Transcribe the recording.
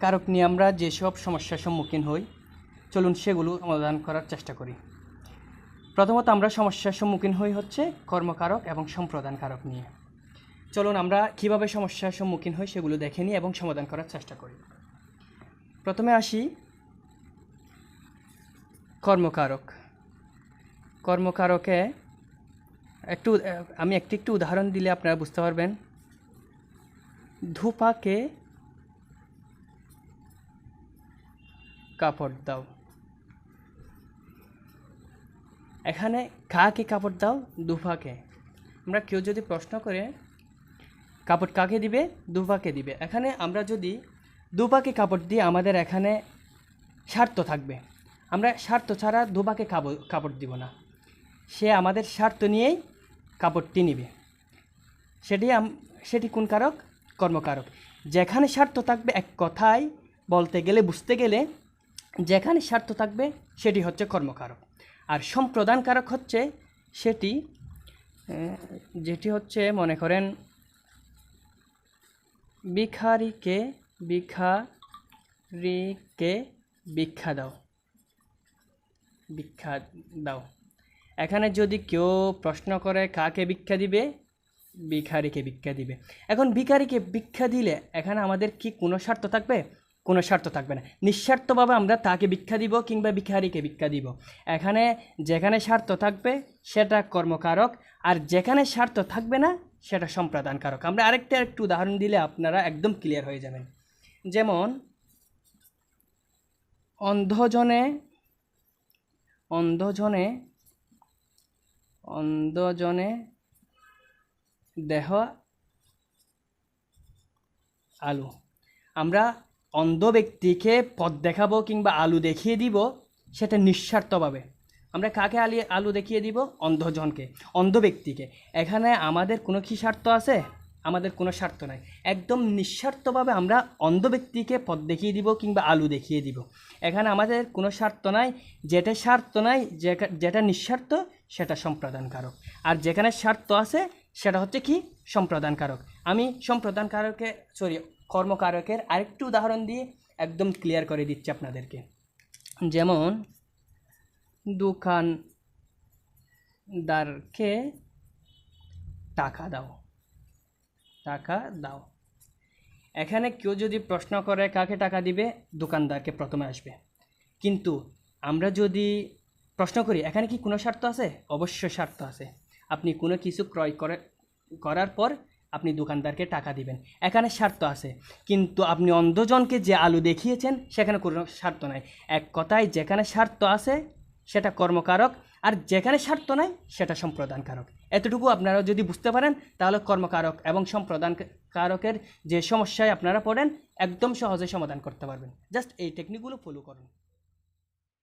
কারক নিয়ে আমরা যেসব সমস্যার সম্মুখীন হই, চলুন সেগুলো সমাধান করার চেষ্টা করি। প্রথমত আমরা সমস্যার সম্মুখীন হই হচ্ছে কর্মকারক এবং সম্প্রদান কারক নিয়ে। চলুন আমরা কীভাবে সমস্যার সম্মুখীন হই সেগুলো দেখে নিই এবং সমাধান করার চেষ্টা করি। প্রথমে আসি কর্মকারক। কর্মকারকে একটু, আমি একটি, একটু উদাহরণ দিলে আপনারা বুঝতে পারবেন। ধূপাকে কাপড় দাও। এখানে কাকে কাপড় দাও? দুফাকে আমরা কেউ যদি প্রশ্ন করে, কাপড় কাকে দিবে? দুফাকে দিবে। এখানে আমরা যদি দুপাকে কাপড় দিয়ে আমাদের এখানে স্বার্থ থাকবে। আমরা স্বার্থ ছাড়া দুপাকে কাপড় কাপড় দিব না। সে আমাদের স্বার্থ নিয়েই কাপড়টি নিবে। সেটি সেটি কোন কারক? কর্মকারক। যেখানে স্বার্থ থাকবে, এক কথায় বলতে গেলে, বুঝতে গেলে যেখানে স্বার্থ থাকবে, সেটি হচ্ছে কর্মকারক। আর সম্প্রদান কারক হচ্ছে সেটি যেটি হচ্ছে, মনে করেন, ভিখারিকে ভিখারিকে ভিক্ষা দাও। ভিক্ষা দাও। এখানে যদি কেউ প্রশ্ন করে, কাকে ভিক্ষা দিবে? ভিখারিকে ভিক্ষা দিবে। এখন ভিখারিকে ভিক্ষা দিলে এখানে আমাদের কি কোনো স্বার্থ থাকবে? কোনো স্বার্থ থাকবে না। নিঃস্বার্থভাবে আমরা তাকে ভিক্ষা দিব কিংবা ভিখারিকে ভিক্ষা দিব। এখানে যেখানে স্বার্থ থাকবে সেটা কর্মকারক, আর যেখানে স্বার্থ থাকবে না সেটা সম্প্রদান কারক আমরা আরেকটা একটু উদাহরণ দিলে আপনারা একদম ক্লিয়ার হয়ে যাবেন। যেমন, অন্ধজনে অন্ধজনে অন্ধজনে দেহ আলু। আমরা অন্ধ ব্যক্তিকে পথ দেখাবো কিংবা আলু দেখিয়ে দিব, সেটা নিঃস্বার্থভাবে। আমরা কাকে আলি, আলু দেখিয়ে দিব? অন্ধজনকে অন্ধ ব্যক্তিকে। এখানে আমাদের কোনো কি স্বার্থ আছে? আমাদের কোনো স্বার্থ নাই। একদম নিঃস্বার্থভাবে আমরা অন্ধ ব্যক্তিকে পথ দেখিয়ে দিব কিংবা আলু দেখিয়ে দিব। এখানে আমাদের কোনো স্বার্থ নাই। যেটা স্বার্থ নাই যেটা- নিঃস্বার্থ, সেটা সম্প্রদানকারক। আর যেখানে স্বার্থ আছে, সেটা হচ্ছে কি? সম্প্রদান কারক আমি সম্প্রদানকারকে, সরি কর্মকারকের আরেকটু উদাহরণ দিয়ে একদম ক্লিয়ার করে দিচ্ছি আপনাদেরকে। যেমন, দোকানদারকে টাকা দাও। টাকা দাও। এখানে কেউ যদি প্রশ্ন করে কাকে টাকা দিবে, দোকানদারকে প্রথমে আসবে। কিন্তু আমরা যদি প্রশ্ন করি, এখানে কি কোনো স্বার্থ আছে? অবশ্যই স্বার্থ আছে। আপনি কোনো কিছু ক্রয় করে, করার পর আপনি দোকানদারকে টাকা দিবেন। এখানে স্বার্থ আছে। কিন্তু আপনি অন্ধজনকে যে আলু দেখিয়েছেন, সেখানে কোনো স্বার্থ নাই। এক কথায়, যেখানে স্বার্থ আছে, সেটা কর্মকারক, আর যেখানে স্বার্থ নাই, সেটা সম্প্রদানকারক। এতটুকু আপনারা যদি বুঝতে পারেন, তাহলে কর্মকারক এবং সম্প্রদান কারকের যে সমস্যায় আপনারা পড়েন, একদম সহজে সমাধান করতে পারবেন। জাস্ট এই টেকনিকগুলো ফলো করুন।